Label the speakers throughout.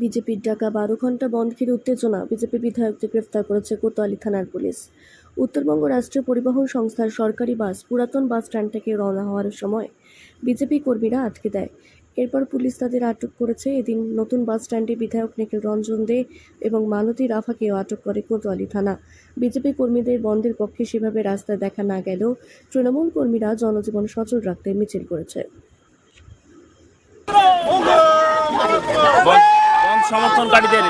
Speaker 1: বিজেপির ডাকা বারো ঘণ্টা বন্ধ ঘিরে উত্তেজনা। বিজেপি বিধায়ককে গ্রেফতার করেছে কোতোয়ালি থানার পুলিশ। উত্তরবঙ্গ রাষ্ট্রীয় পরিবহন সংস্থার সরকারি বাস পুরাতন বাস স্ট্যান্ড থেকে রওনা হওয়ার সময় বিজেপি কর্মীরা আটকে দেয়। এরপর পুলিশ তাদের আটক করেছে। এদিন নতুন বাস স্ট্যান্ডে বিধায়ক নিখিল রঞ্জন দে এবং মালতী রাফাকেও আটক করে কোতোয়ালি থানা। বিজেপি কর্মীদের বন্ধের পক্ষে সেভাবে রাস্তায় দেখা না গেলেও তৃণমূল কর্মীরা জনজীবন সচল রাখতে মিছিল করেছে
Speaker 2: বন বন সমর্থনকারীদের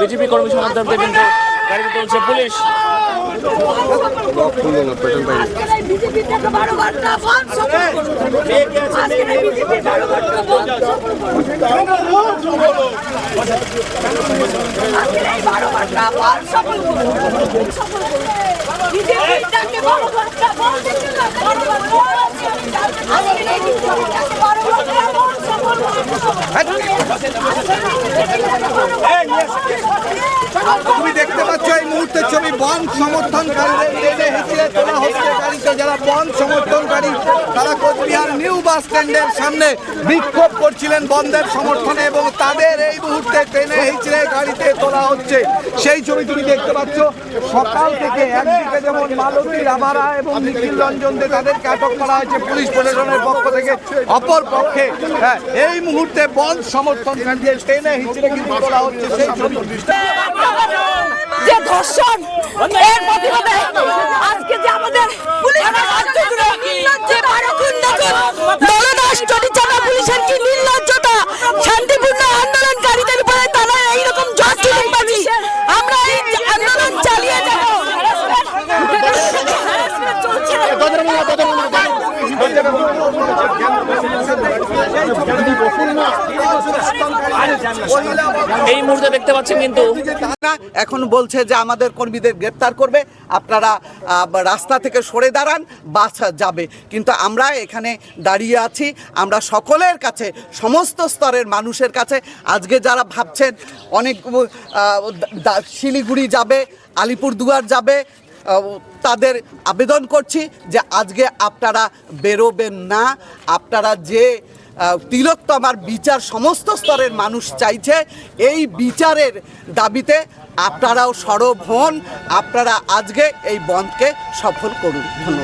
Speaker 2: বিজেপি কর্মী সমর্থকদের কিন্তু গাড়িতে তুলছে পুলিশ।
Speaker 3: সফল করুন আজকের এই বিজেপি বারো ঘণ্টা বন্ধ সফল করুন আজকের এই বারো ঘণ্টা বন্ধ সফল করুন সফল করুন বিজেপির ডাকে বারো ঘণ্টা বন্ধ বারো ঘণ্টা আজকের এই বিজেপির ডাকে বারো ঘণ্টা বন্ধ সফল
Speaker 4: তুমি দেখতে পাচ্ছ এই মুহূর্তে ছবি বন সমর্থনকারীদের টেনে তোলা হচ্ছে গাড়িতে। যারা বন সমর্থনকারী নিউ বাস স্ট্যান্ডের সামনে বিক্ষোভ করছিলেন বন্ধের সমর্থনে এবং তাদের এই মুহূর্তে টেনে হিচড়ে গাড়িতে তোলা হচ্ছে। সেই ছবি তুমি দেখতে পাচ্ছ। সকাল থেকে একদিকে যেমন মালতী রাভারা এবং নিখিল রঞ্জন দে তাদেরকে আটক করা হয়েছে পুলিশ প্রশাসনের পক্ষ থেকে। অপর পক্ষে হ্যাঁ, এই মুহূর্তে বন্ধ সমর্থনকারীদের টেনে হিচড়ে কিন্তু তোলা হচ্ছে সেই ছবি।
Speaker 3: যে ধর্ষণ এর প্রতিবাদে আজকে যে আমাদের পুলিশ এই
Speaker 2: মুহূর্তে দেখতে পাচ্ছেন কিন্তু
Speaker 4: এখন বলছে যে আমাদের কর্মীদের গ্রেপ্তার করবে। আপনারা রাস্তা থেকে সরে দাঁড়ান, বাস যাবে। কিন্তু আমরা এখানে দাঁড়িয়ে আছি। আমরা সকলের কাছে, সমস্ত স্তরের মানুষের কাছে। আজকে যারা ভাবছেন, অনেক শিলিগুড়ি যাবে, আলিপুরদুয়ার যাবে তাদের আবেদন করছি যে আজকে আপনারা বেরোবেন না। আপনারা যে তিলোত্তমার বিচার সমস্ত স্তরের মানুষ চাইছে। এই বিচারের দাবিতে আপনারাও সরব হন। আপনারা আজকে এই বন্ধকে সফল করুন। ধন্যবাদ।